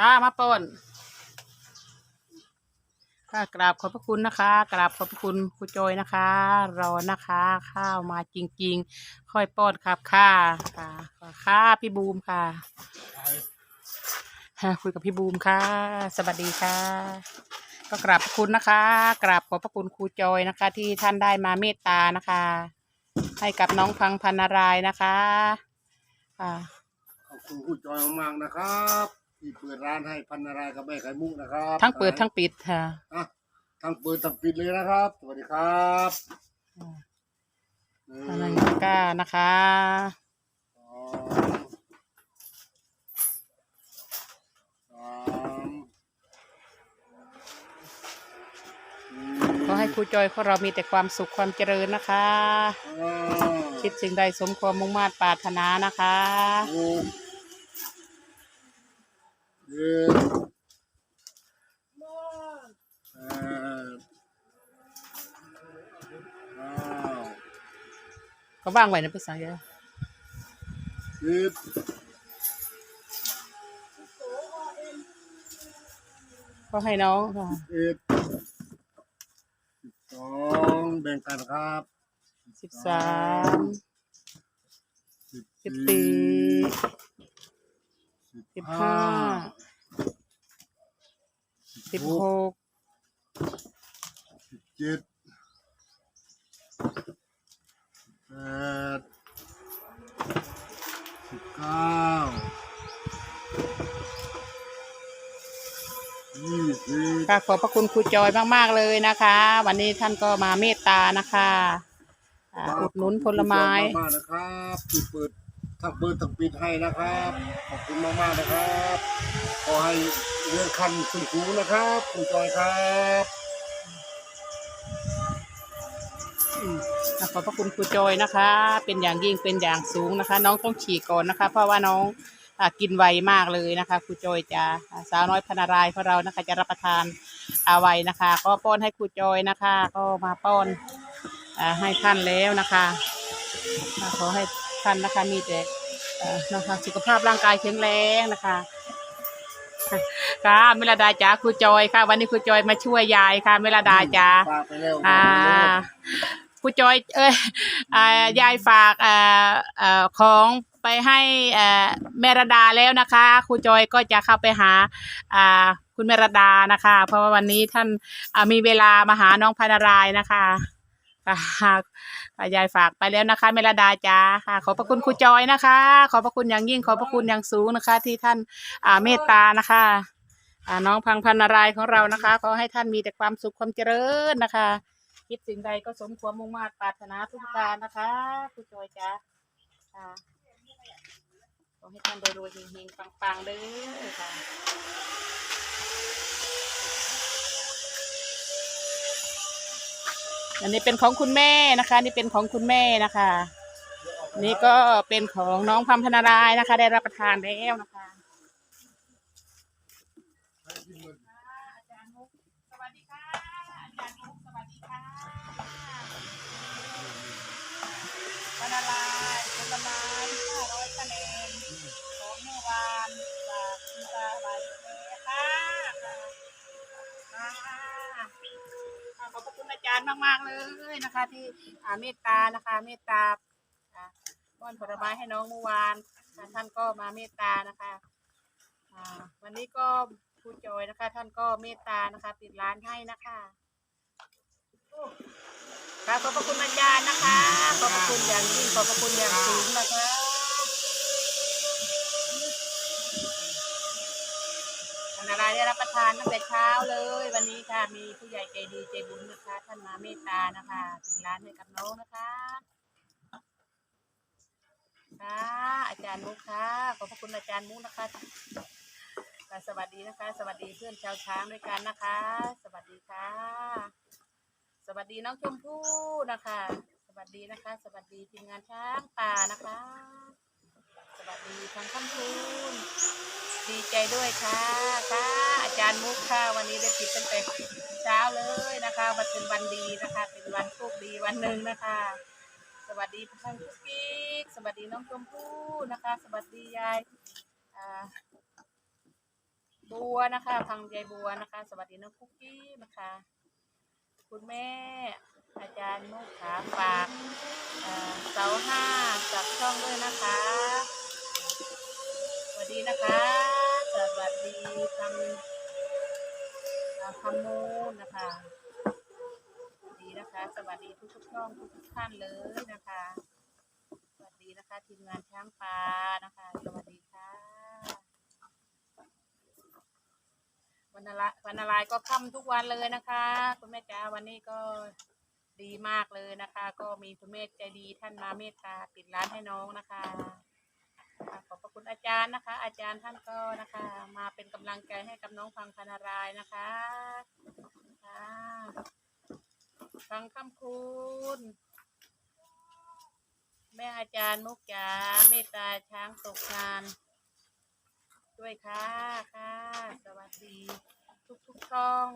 ตามาปนค่ะกราบขอบพระคุณนะคะ กราบขอบพระคุณครูจอยนะคะ รอนะคะ ข้าวมาจริง ๆ ค่อยป้อนครับค่ะค่ะค่ะพี่บูมค่ะคุยกับพี่บูมค่ะ สวัสดีค่ะ ก็กราบขอบคุณนะคะ กราบขอบพระคุณครูจอยนะคะ ที่ท่านได้มาเมตตานะคะ ให้กับน้องพังพันนารายนะคะค่ะขอบคุณคุณจอยมากๆนะครับ ที่เปิดร้านให้พันนารายกับแม่ไข่มุกนะครับทั้งเปิดทั้งปิดค่ะ อะทั้งเปิดทั้งปิดเลยนะครับ สวัสดีครับหนึ่งอะไรก้านะคะ สองสามสี่ขอให้ครูจอยของเรามีแต่ความสุขความเจริญนะคะ ห้า คิดสิ่งใดสมความมุ่งมา่ปรารถนานะคะ หก เจ็ดแปดเก้าก็ว่างไว้นะพี่สังเยอะสิบก็ให้น้องค่ะเอ็ดสิบสองแบ่งกันครับ สิบสามสิบสี่ สิบห้าสิบหกสิบเจ็ดสิบแปดสิบเก้ายี่สิบค่ะขอบพระคุณครูจอยมาก ๆ เลยนะคะ วันนี้ท่านก็มาเมตตานะคะอ่าอุดหนุนผลไม้ ขอบคุณมากๆนะครับที่เปิด ทั้งเปิดทั้งปิดให้นะครับ ขอบคุณมากๆนะครับ ขอให้เลื่อนขั้นขึ้นสูงนะครับคุณจอยครับอะขอบพระคุณครูจอยนะคะ เป็นอย่างยิ่งเป็นอย่างสูงนะคะ น้องต้องฉี่ก่อนนะคะ เพราะว่าน้องกินไวมากเลยนะคะครูจอยจะสาวน้อยพนารายของเรานะคะจะรับประทานอาไวนะคะ ก็ป้อนให้ครูจอยนะคะ ก็มาป้อนอให้ท่านแล้วนะคะขอให้ ท่านนะคะ มีแต่เอ่อนะคะสุขภาพร่างกายแข็งแรงนะคะค่ะเมลดาจ๋าครูจอยค่ะ วันนี้ครูจอยมาช่วยยายค่ะเมลดาจ๋าฝากไปแล้วอ่าครูจอยเอ้ยอ่ายายฝากอ่าอ่าของไปให้อ่าแม่ระดาแล้วนะคะครูจอยก็จะเข้าไปหาอ่าคุณแม่ระดานะคะ เพราะว่าวันนี้ท่านอ่ามีเวลามาหาน้องพานารายณ์นะคะ ค่ะยายฝากไปแล้วนะคะแม่ระดาจ้าค่ะ ขอบพระคุณครูจอยนะคะ ขอบพระคุณอย่างยิ่ง ขอบพระคุณอย่างสูงนะคะ ที่ท่านอ่าเมตตานะคะอ่าน้องพังพันนารายของเรานะคะ ขอให้ท่านมีแต่ความสุขความเจริญนะคะ คิดสิ่งใดก็สมความมุ่งมา่ปรารถนาทุกประการนะคะครูจอยจ้าค่ะขอให้ท่านรวยๆเฮงๆปังๆเด้อค่ะ อันนี้เป็นของคุณแม่นะคะ นี่เป็นของคุณแม่นะคะ นี่ก็เป็นของน้องพัมธนารายนะคะ ได้รับประทานแล้วนะคะ มากๆเลยนะคะ ที่เมตตานะคะเมตตาอ้อนผลไม้ให้น้องเมื่อวานท่านก็มาเมตตานะคะวันนี้ก็ครูจอยนะคะ ท่านก็เมตตานะคะ ปิดร้านให้นะคะค่ะขอบพระคุณอาจารย์นะคะ ขอบพระคุณอย่างยิ่งขอบพระคุณอย่างสูงนะคะ อันอะได้รับประทานตั้งแต่เช้าเลย วันนี้ค่ะมีผู้ใหญ่ใจดีใจบุญนะคะท่านมาเมตตานะคะปิดร้านให้กับน้องนะคะค่ะอาจารย์มุกค่ะขอบพระคุณอาจารย์มุกนะคะสวัสดีนะคะ สวัสดีเพื่อนชาวช้างด้วยกันนะคะ สวัสดีค่ะ สวัสดีน้องชมพู่นะคะ สวัสดีนะคะ สวัสดีทีมงานช้างป่านะคะ วัสดีทางค่ำคูณดีใจด้วยค่ะค่ะอาจารย์มุกค่ะ วันนี้ได้ปิดตั้งแต่เช้าเลยนะคะวันเป็นวันดีนะคะ เป็นวันโชคดีวันหนึ่งนะคะ สวัสดีท่านกุ๊กกิ๊กสวัสดีน้องชมพู่นะคะ สวัสดียายบัวนะคะพังยายบัวนะคะ สวัสดีน้องคุกกี้นะคะ คุณแม่อาจารย์มุกขาฝากเสาห้าจับช่องด้วยนะคะ นะคะ สวัสดีทางอ่าคำมูลนะคะดีนะคะ สวัสดีทุกทุกช่องทุกทุกท่านเลยนะคะ สวัสดีนะคะทีมงานช้างปลานะคะ สวัสดีค่ะวันอะไรวันอะไรก็ค่ำทุกวันเลยนะคะ คุณแม่จ๋าวันนี้ก็ดีมากเลยนะคะ ก็มีคุณแม่ใจดีท่านมาเมตตาปิดร้านให้น้องนะคะ ค่ะขอบพระคุณอาจารย์นะคะ อาจารย์ท่านก็นะคะ มาเป็นกำลังใจให้กับน้องฟังพนารายนะคะค่ะฟังคำคุณแม่อาจารย์มุกจ๋าเมตตาช้างตกงาน ด้วยค่ะค่ะ สวัสดี ทุกทุกช่อง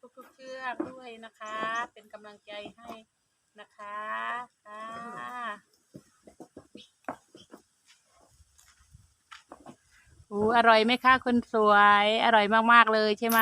ทุกทุกเชือกด้วยนะคะ เป็นกำลังใจให้นะคะค่ะ อูอร่อยไหมคะคุณสวย อร่อยมากๆเลยใช่ไหม